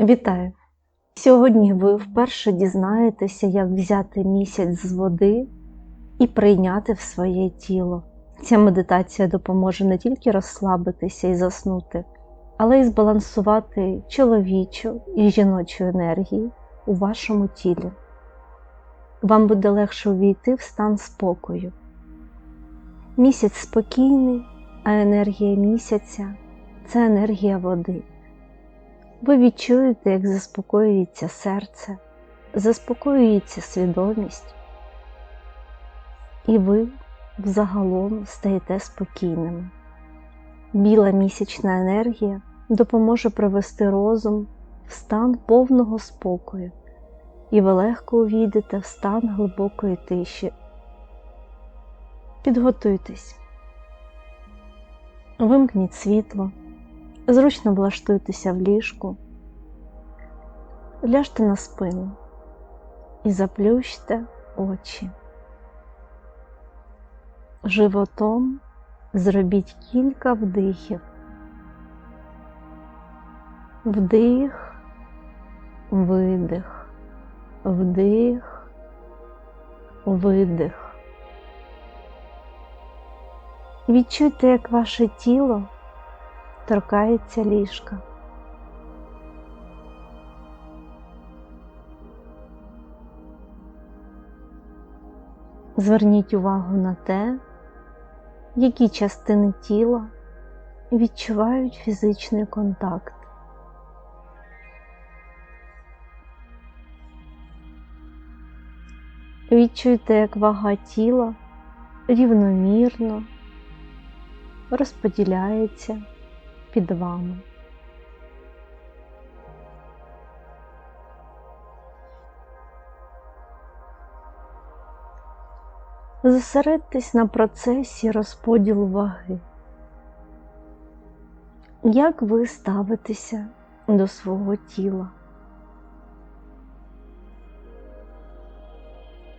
Вітаю! Сьогодні ви вперше дізнаєтеся, як взяти місяць з води і прийняти в своє тіло. Ця медитація допоможе не тільки розслабитися і заснути, але й збалансувати чоловічу і жіночу енергії у вашому тілі. Вам буде легше увійти в стан спокою. Місяць спокійний, а енергія місяця це енергія води. Ви відчуєте, як заспокоюється серце, заспокоюється свідомість, і ви взагалом стаєте спокійними. Біла місячна енергія допоможе привести розум в стан повного спокою, і ви легко увійдете в стан глибокої тиші. Підготуйтесь, вимкніть світло. Зручно влаштуйтеся в ліжку, ляжте на спину і заплющте очі. Животом зробіть кілька вдихів. Вдих, видих, вдих, видих. Відчуйте, як ваше тіло торкається ліжка. Зверніть увагу на те, які частини тіла відчувають фізичний контакт. Відчуйте, як вага тіла рівномірно розподіляється під вами. Зосередьтесь на процесі розподілу ваги. Як ви ставитеся до свого тіла?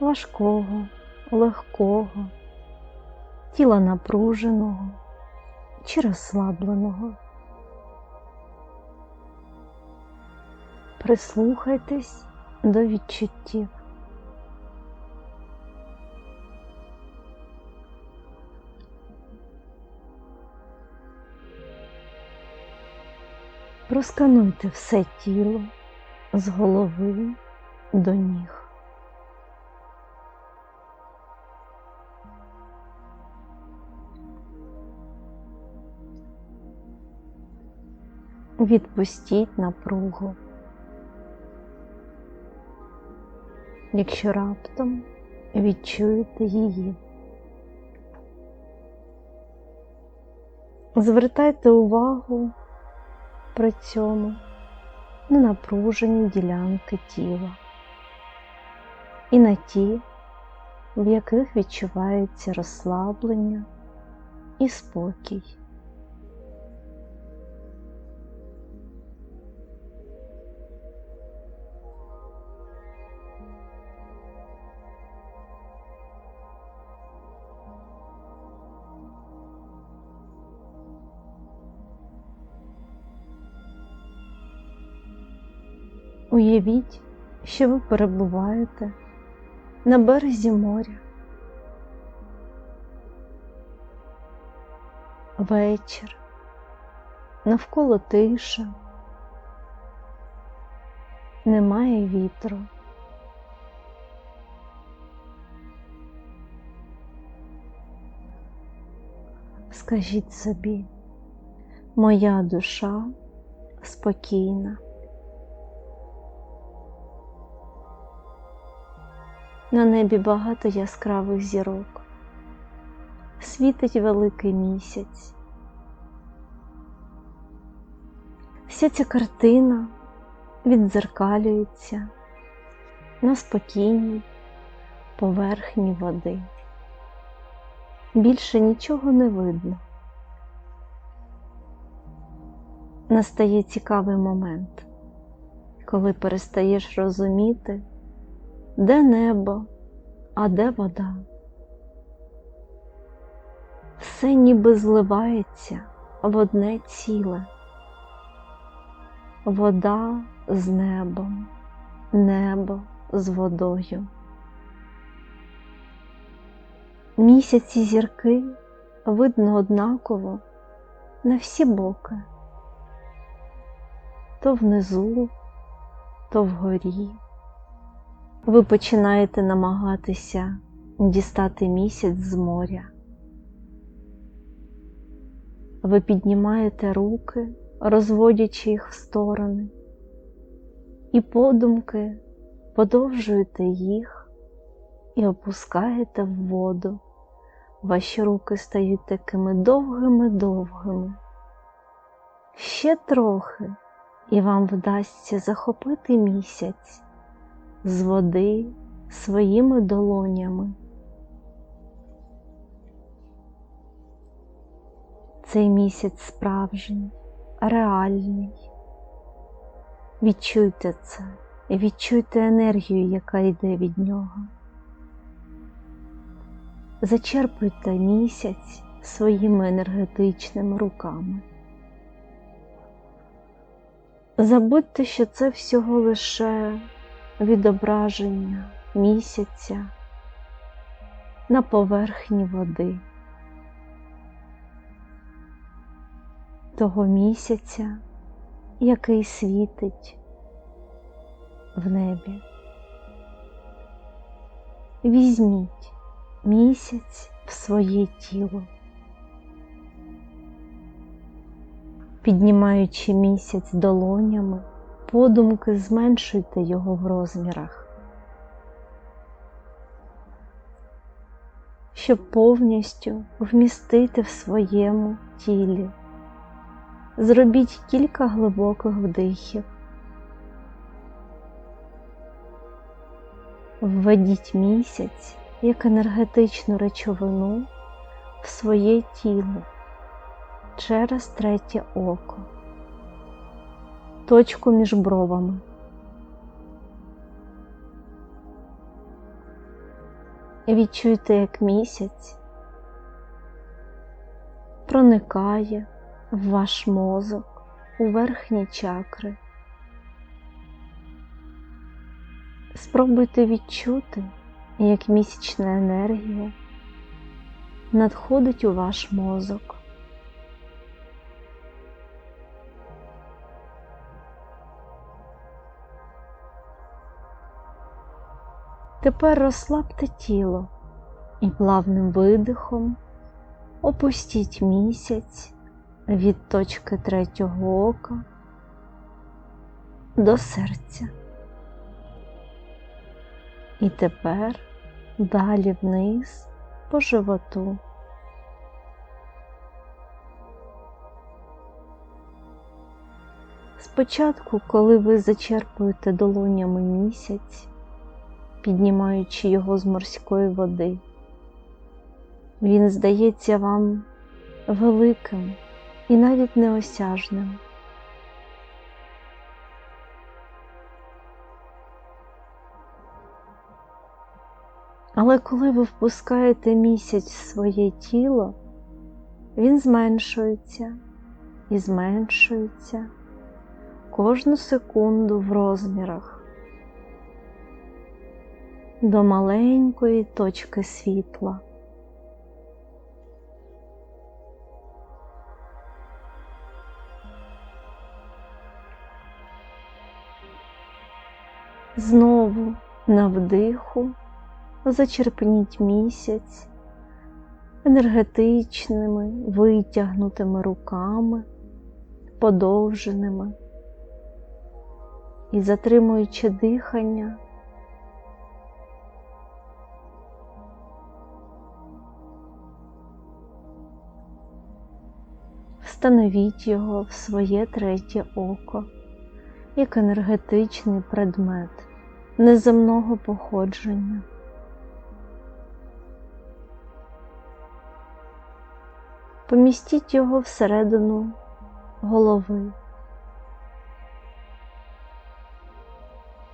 Важкого, легкого, тіла напруженого чи розслабленого. Прислухайтесь до відчуттів. Проскануйте все тіло з голови до ніг. Відпустіть напругу. Якщо раптом відчуєте її. Звертайте увагу при цьому на напружені ділянки тіла і на ті, в яких відчувається розслаблення і спокій. Уявіть, що ви перебуваєте на березі моря. Вечір, навколо тиша, немає вітру. Скажіть собі, моя душа спокійна. На небі багато яскравих зірок, світить великий місяць. Вся ця картина віддзеркалюється на спокійній поверхні води. Більше нічого не видно. Настає цікавий момент, коли перестаєш розуміти, де небо, а де вода. Все ніби зливається в одне ціле. вода з небом, небо з водою. Місяці зірки видно однаково на всі боки, то внизу, то вгорі. Ви починаєте намагатися дістати місяць з моря. Ви піднімаєте руки, розводячи їх в сторони, і подумки подовжуєте їх і опускаєте в воду. Ваші руки стають такими довгими-довгими. Ще трохи, і вам вдасться захопити місяць з води своїми долонями. Цей місяць справжній, реальний. Відчуйте це відчуйте енергію, яка йде від нього. Зачерпуйте місяць своїми енергетичними руками. Забудьте, що це всього лише відображення місяця на поверхні води. Того місяця, який світить в небі. Візьміть місяць в своє тіло, піднімаючи місяць долонями, подумки зменшуйте його в розмірах, щоб повністю вмістити в своєму тілі. Зробіть кілька глибоких вдихів. Введіть місяць як енергетичну речовину в своє тіло через третє око, точку між бровами. Відчуйте, як місяць проникає в ваш мозок у верхні чакри. Спробуйте відчути, як місячна енергія надходить у ваш мозок. Тепер розслабте тіло і плавним видихом опустіть місяць від точки третього ока до серця. І тепер далі вниз по животу. Спочатку, коли ви зачерпуєте долонями місяць, піднімаючи його з морської води, він здається вам великим і навіть неосяжним. Але коли ви впускаєте місяць в своє тіло, він зменшується і зменшується кожну секунду в розмірах до маленької точки світла. Знову на вдиху зачерпніть місяць енергетичними, витягнутими руками, подовженими і затримуючи дихання. Встановіть його в своє третє око як енергетичний предмет неземного походження. Помістіть його всередину голови,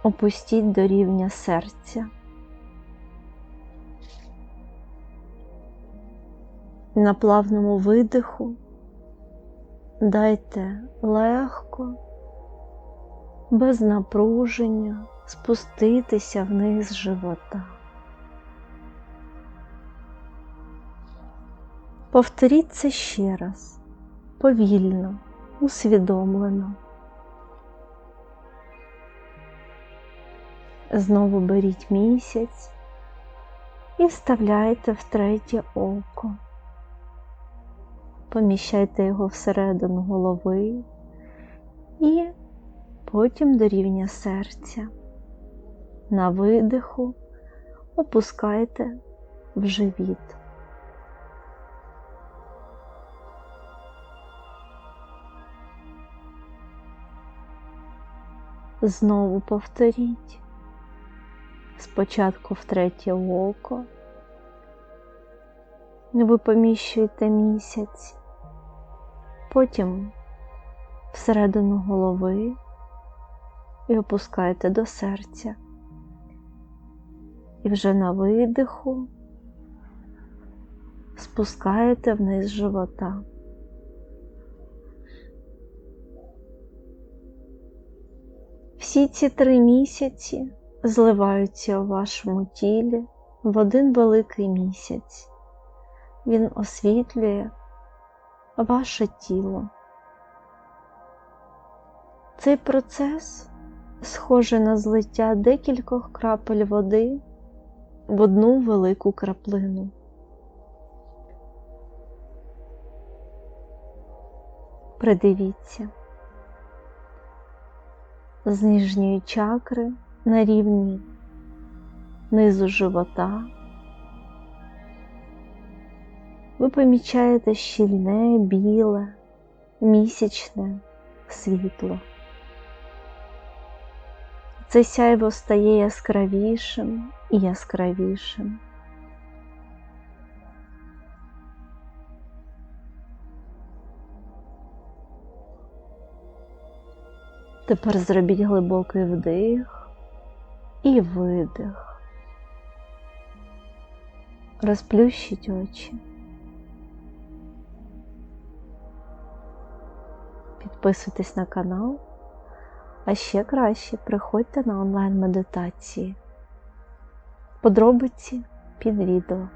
опустіть до рівня серця. На плавному видиху дайте легко без напруження спуститися вниз живота. Повторіть це ще раз, повільно, усвідомлено. Знову беріть місяць і вставляйте в третє око. Поміщайте його всередину голови і потім до рівня серця. На видиху опускайте в живіт. Знову повторіть. Спочатку в третє око. Ви поміщуєте місяць, потім всередину голови і опускаєте до серця. І вже на видиху спускаєте вниз живота. Всі ці три місяці зливаються у вашому тілі в один великий місяць. Він освітлює ваше тіло. Цей процес схожий на злиття декількох крапель води в одну велику краплину. Придивіться з нижньої чакри на рівні низу живота. Ви помічаєте щільне, біле, місячне світло. Це сяйво стає яскравішим і яскравішим. Тепер зробіть глибокий вдих і видих. Розплющіть очі. Підписуйтесь на канал, а ще краще приходьте на онлайн медитації. Подробиці під відео.